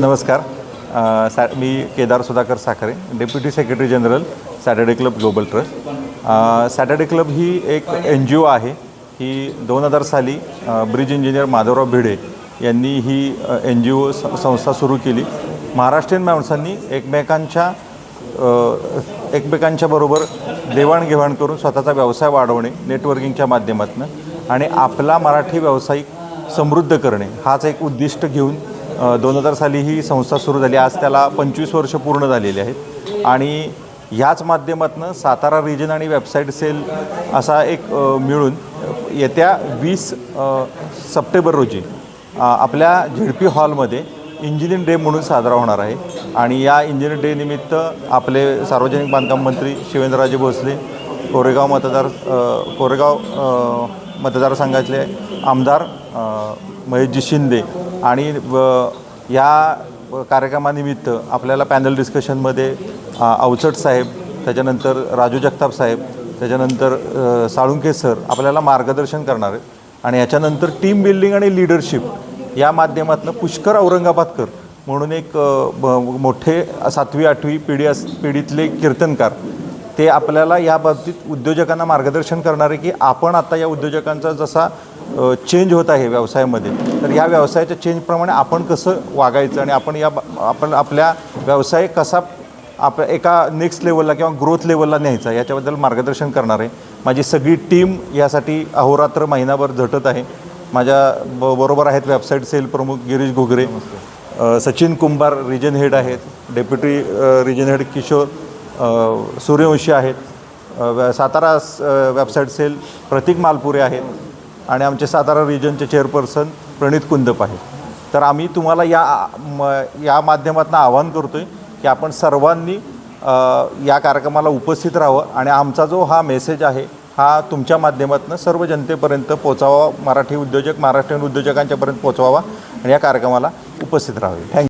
नमस्कार. सा मी Kedar Sudhakar Sakhare deputy secretary general Saturday club global trust Saturday club ही एक N जी ओ आहे. ही दोन हजार साली ब्रिज इंजिनियर माधवराव भिडे यांनी ही एन जी ओ संस्था सुरू केली. महाराष्ट्रीयन माणसांनी एकमेकांच्या एकमेकांच्या बरोबर देवाणघेवाण करून स्वतःचा व्यवसाय वाढवणे नेटवर्किंगच्या माध्यमातून आणि आपला मराठी व्यावसायिक समृद्ध करणे हाच एक उद्दिष्ट घेऊन दोन हजार साली ही संस्था सुरू झाली. आज त्याला पंचवीस वर्ष पूर्ण झालेली आहेत. आणि ह्याच माध्यमातून सातारा रिजन आणि वेबसाईट सेल असा एक मिळून येत्या वीस सप्टेंबर रोजी आपल्या झेडपी हॉलमध्ये इंजिनिअरिंग डे म्हणून साजरा होणार आहे. आणि या इंजिनिअरिंग डे निमित्त आपले सार्वजनिक बांधकाम मंत्री शिवेंद्रराजे भोसले कोरेगाव मतदार कोरेगाव मतदारसंघातले आमदार महेशजी शिंदे आणि व- या कार्यक्रमानिमित्त आपल्याला पॅनल डिस्कशनमध्ये अवचट साहेब त्याच्यानंतर राजू जगताप साहेब त्याच्यानंतर साळुंके सर आपल्याला मार्गदर्शन करणार आहेत. आणि याच्यानंतर टीम बिल्डिंग आणि लिडरशिप या माध्यमातून पुष्कर औरंगाबादकर म्हणून एक मोठे सातवी आठवी पिढी अस पिढीतले कीर्तनकार ते आपल्याला या बाबतीत उद्योजकांना मार्गदर्शन करणारे की आपण आता या उद्योजकांचा जसा चेंज होत आहे व्यवसायामध्ये तर या व्यवसायाच्या चेंजप्रमाणे आपण कसं वागायचं आणि आपण या ब- आपण आपल्या व्यवसाय कसा आप एका नेक्स्ट लेवलला किंवा ग्रोथ लेवलला न्यायचा याच्याबद्दल मार्गदर्शन करणार आहे. माझी सगळी टीम यासाठी अहोरात्र महिनाभर झटत आहे. माझ्या ब बरोबर आहेत वेबसाईट सेल प्रमुख गिरीश घुगरे. सचिन कुंभार रिजन हेड आहेत. Deputy region head Kishor. Suryavanshi आहेत. सातारा स- वेबसाईट सेल प्रतीक मालपुरे आहेत आणि आमचे सातारा रिजनचे चेअरपर्सन प्रणित कुंदप आहेत. तर आम्ही तुम्हाला या म या माध्यमातून आवाहन करतो आहे की आपण सर्वांनी या कार्यक्रमाला उपस्थित राहावं आणि आमचा जो हा मेसेज आहे हा तुमच्या माध्यमातून सर्व जनतेपर्यंत पोचावा मराठी उद्योजक महाराष्ट्रीयन उद्योजकांच्यापर्यंत पोचवावा आणि या कार्यक्रमाला उपस्थित राहावे. थँक्यू